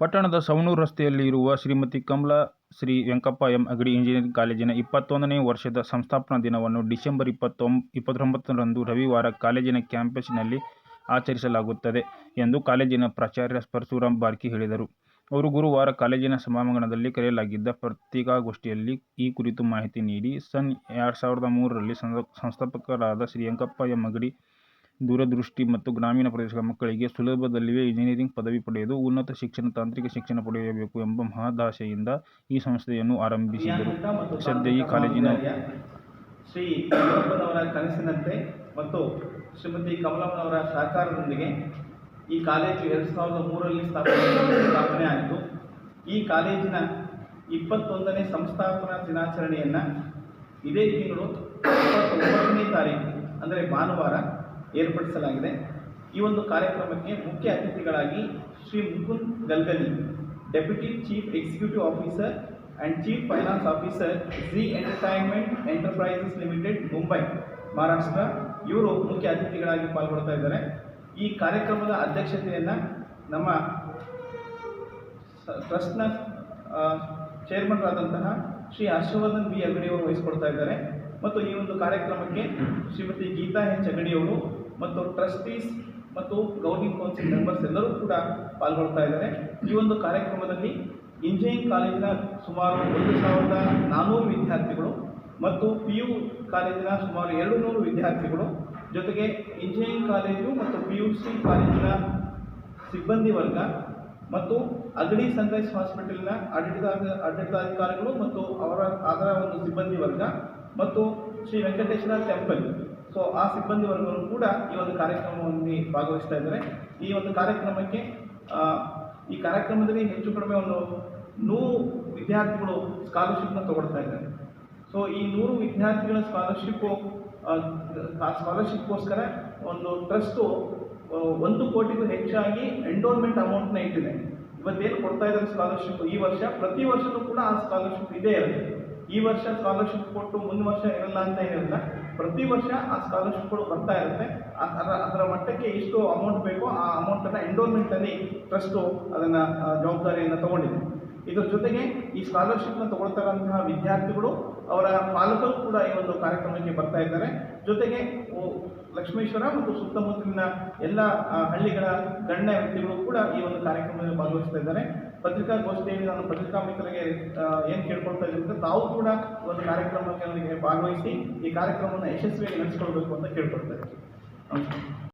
ಪಟ್ಟಣದ ಸವಣೂರು ರಸ್ತೆಯಲ್ಲಿ ಇರುವ ಶ್ರೀಮತಿ ಕಮಲಾ ಶ್ರೀ ವೆಂಕಪ್ಪ ಎಂ ಅಗಡಿ ಇಂಜಿನಿಯರಿಂಗ್ ಕಾಲೇಜಿನ ಇಪ್ಪತ್ತೊಂದನೇ ವರ್ಷದ ಸಂಸ್ಥಾಪನಾ ದಿನವನ್ನು ಡಿಸೆಂಬರ್ ಇಪ್ಪತ್ತೊಂ ಇಪ್ಪತ್ತೊಂಬತ್ತರಂದು ರವಿವಾರ ಕಾಲೇಜಿನ ಕ್ಯಾಂಪಸ್ನಲ್ಲಿ ಆಚರಿಸಲಾಗುತ್ತದೆ ಎಂದು ಕಾಲೇಜಿನ ಪ್ರಾಚಾರ್ಯ ಪರಶುರಾಮ್ ಬಾರ್ಕಿ ಹೇಳಿದರು. ಅವರು ಗುರುವಾರ ಕಾಲೇಜಿನ ಸಭಾಂಗಣದಲ್ಲಿ ಕರೆಯಲಾಗಿದ್ದ ಪತ್ರಿಕಾಗೋಷ್ಠಿಯಲ್ಲಿ ಈ ಕುರಿತು ಮಾಹಿತಿ ನೀಡಿ, ಸನ್ ಎರಡು ಸಾವಿರದ ಮೂರರಲ್ಲಿ ಸಂಸ್ಥಾಪಕರಾದ ಶ್ರೀ ವೆಂಕಪ್ಪ ಎಂ ಅಗಡಿ ದೂರದೃಷ್ಟಿ ಮತ್ತು ಗ್ರಾಮೀಣ ಪ್ರದೇಶಗಳ ಮಕ್ಕಳಿಗೆ ಸುಲಭದಲ್ಲಿಯೇ ಇಂಜಿನಿಯರಿಂಗ್ ಪದವಿ ಪಡೆದು ಉನ್ನತ ಶಿಕ್ಷಣ, ತಾಂತ್ರಿಕ ಶಿಕ್ಷಣ ಪಡೆಯಬೇಕು ಎಂಬ ಮಹದಾಶೆಯಿಂದ ಈ ಸಂಸ್ಥೆಯನ್ನು ಆರಂಭಿಸಿದರು. ಸದ್ಯ ಈ ಕಾಲೇಜಿನ ಶ್ರೀ ಅವರ ಕನಸಿನಂತೆ ಮತ್ತು ಶ್ರೀಮತಿ ಕಮಲಮ್ಮನವರ ಸಹಕಾರದೊಂದಿಗೆ ಈ ಕಾಲೇಜು ಎರಡು ಸಾವಿರದ ಮೂರರಲ್ಲಿ ಸ್ಥಾಪನೆ ಸ್ಥಾಪನೆ ಆಯಿತು ಈ ಕಾಲೇಜಿನ ಇಪ್ಪತ್ತೊಂದನೇ ಸಂಸ್ಥಾಪನಾ ದಿನಾಚರಣೆಯನ್ನು ಇದೇ ತಿಂಗಳು ಇಪ್ಪತ್ತೊಂಬತ್ತನೇ ತಾರೀಕು ಅಂದರೆ ಭಾನುವಾರ ಏರ್ಪಡಿಸಲಾಗಿದೆ. ಈ ಒಂದು ಕಾರ್ಯಕ್ರಮಕ್ಕೆ ಮುಖ್ಯ ಅತಿಥಿಗಳಾಗಿ Shri Mukund Galgali deputy chief executive officer and chief finance officer Zee entertainment enterprises limited Mumbai Maharashtra ಇವರು ಮುಖ್ಯ ಅತಿಥಿಗಳಾಗಿ ಪಾಲ್ಗೊಳ್ತಾ ಇದ್ದಾರೆ. ಈ ಕಾರ್ಯಕ್ರಮದ ಅಧ್ಯಕ್ಷತೆಯನ್ನು ನಮ್ಮ ಟ್ರಸ್ಟ್ನ ಚೇರ್ಮನ್ರಾದಂತಹ ಶ್ರೀ ಹರ್ಷವರ್ಧನ್ ಬಿ. ಅಗಡಿಯವರು ವಹಿಸಿಕೊಡ್ತಾ ಇದ್ದಾರೆ. ಮತ್ತು ಈ ಒಂದು ಕಾರ್ಯಕ್ರಮಕ್ಕೆ ಶ್ರೀಮತಿ ಗೀತಾ ಎಚ್ ಅಗಡಿಯವರು ಮತ್ತು ಟ್ರಸ್ಟೀಸ್ ಮತ್ತು ಗೌರ್ನಿಂಗ್ ಕೌನ್ಸಿಲ್ ಮೆಂಬರ್ಸ್ ಎಲ್ಲರೂ ಕೂಡ ಪಾಲ್ಗೊಳ್ತಾ ಇದ್ದಾರೆ. ಈ ಒಂದು ಕಾರ್ಯಕ್ರಮದಲ್ಲಿ ಇಂಜಿನಿಯರಿಂಗ್ ಕಾಲೇಜಿನ ಸುಮಾರು ಒಂದು ಸಾವಿರದ ನಾನ್ನೂರು ವಿದ್ಯಾರ್ಥಿಗಳು ಮತ್ತು ಪಿ ಯು ಕಾಲೇಜಿನ ಸುಮಾರು ಎರಡು ನೂರು ವಿದ್ಯಾರ್ಥಿಗಳು ಜೊತೆಗೆ ಇಂಜಿನಿಯರಿಂಗ್ ಕಾಲೇಜು ಮತ್ತು ಪಿ ಯು ಸಿ ಕಾಲೇಜಿನ ಸಿಬ್ಬಂದಿ ವರ್ಗ ಮತ್ತು ಅಗಡಿ ಸನ್ರೈಸ್ ಹಾಸ್ಪಿಟಲ್ನ ಆಡಳಿತ ಆಡಳಿತಾಧಿಕಾರಿಗಳು ಮತ್ತು ಅವರ, ಅದರ ಒಂದು ಸಿಬ್ಬಂದಿ ವರ್ಗ ಮತ್ತು ಶ್ರೀ ವೆಂಕಟೇಶ್ವರ ಟೆಂಪಲ್ ಸೊ ಆ ಸಿಬ್ಬಂದಿ ವರ್ಗವನ್ನು ಕೂಡ ಈ ಒಂದು ಕಾರ್ಯಕ್ರಮದಲ್ಲಿ ಭಾಗವಹಿಸ್ತಾ ಇದ್ದಾರೆ. ಈ ಒಂದು ಕಾರ್ಯಕ್ರಮಕ್ಕೆ ಈ ಕಾರ್ಯಕ್ರಮದಲ್ಲಿ ಹೆಚ್ಚು ಕಡಿಮೆ ಒಂದು ನೂರು ವಿದ್ಯಾರ್ಥಿಗಳು ಸ್ಕಾಲರ್ಶಿಪ್ನ ತಗೊಳ್ತಾ ಇದ್ದಾರೆ. ಸೊ ಈ ನೂರು ವಿದ್ಯಾರ್ಥಿಗಳ ಸ್ಕಾಲರ್ಶಿಪ್ಪು ಸ್ಕಾಲರ್ಶಿಪ್ಗೋಸ್ಕರ ಒಂದು ಟ್ರಸ್ಟು ಒಂದು ಕೋಟಿಗೂ ಹೆಚ್ಚಾಗಿ ಎಂಡೋನ್ಮೆಂಟ್ ಅಮೌಂಟ್ನ ಇಟ್ಟಿದೆ. ಇವತ್ತೇನು ಕೊಡ್ತಾ ಇದ್ದಾರೆ ಸ್ಕಾಲರ್ಶಿಪ್ ಈ ವರ್ಷ? ಪ್ರತಿ ವರ್ಷವೂ ಕೂಡ ಆ ಸ್ಕಾಲರ್ಶಿಪ್ ಇದೇ ಇರುತ್ತೆ. ಈ ವರ್ಷ ಸ್ಕಾಲರ್ಶಿಪ್ ಕೊಟ್ಟು ಮುಂದಿನ ವರ್ಷ ಇರಲ್ಲ ಅಂತ ಏನಿಲ್ಲ. ಪ್ರತಿ ವರ್ಷ ಆ ಸ್ಕಾಲರ್ಶಿಪ್ಗಳು ಬರ್ತಾ ಇರುತ್ತೆ. ಅದರ ಅದರ ಮಟ್ಟಕ್ಕೆ ಎಷ್ಟು ಅಮೌಂಟ್ ಬೇಕೋ ಆ ಅಮೌಂಟನ್ನು ಎಂಡೋಲ್ಮೆಂಟಲ್ಲಿ ಟ್ರಸ್ಟು ಅದನ್ನು ಜವಾಬ್ದಾರಿಯನ್ನು ತಗೊಂಡಿದೆ. ಇದರ ಜೊತೆಗೆ ಈ ಸ್ಕಾಲರ್ಶಿಪ್ನ ತಗೊಳ್ತಕ್ಕಂತಹ ವಿದ್ಯಾರ್ಥಿಗಳು ಅವರ ಪಾಲಕರು ಕೂಡ ಈ ಒಂದು ಕಾರ್ಯಕ್ರಮಕ್ಕೆ ಬರ್ತಾ ಇದ್ದಾರೆ. ಜೊತೆಗೆ ಲಕ್ಷ್ಮೇಶ್ವರ ಮತ್ತು ಸುತ್ತಮುತ್ತಲಿನ ಎಲ್ಲ ಹಳ್ಳಿಗಳ ಗಣ್ಯ ವ್ಯಕ್ತಿಗಳು ಕೂಡ ಈ ಒಂದು ಕಾರ್ಯಕ್ರಮದಲ್ಲಿ ಭಾಗವಹಿಸ್ತಾ ಇದ್ದಾರೆ. ಪತ್ರಿಕಾಗೋಷ್ಠಿಯಲ್ಲಿ ನಾನು ಪತ್ರಿಕಾ ಮಿತ್ರರಿಗೆ ಏನು ಕೇಳ್ಕೊಳ್ತಾ ಇದ್ದೀನಿ ತಾವು ಕೂಡ ಒಂದು ಕಾರ್ಯಕ್ರಮಕ್ಕೆ ಭಾಗವಹಿಸಿ ಈ ಕಾರ್ಯಕ್ರಮವನ್ನು ಯಶಸ್ವಿಯಾಗಿ ನಡೆಸ್ಕೊಳ್ಬೇಕು ಅಂತ ಕೇಳ್ಕೊಳ್ತಾ ಇದ್ದೀನಿ.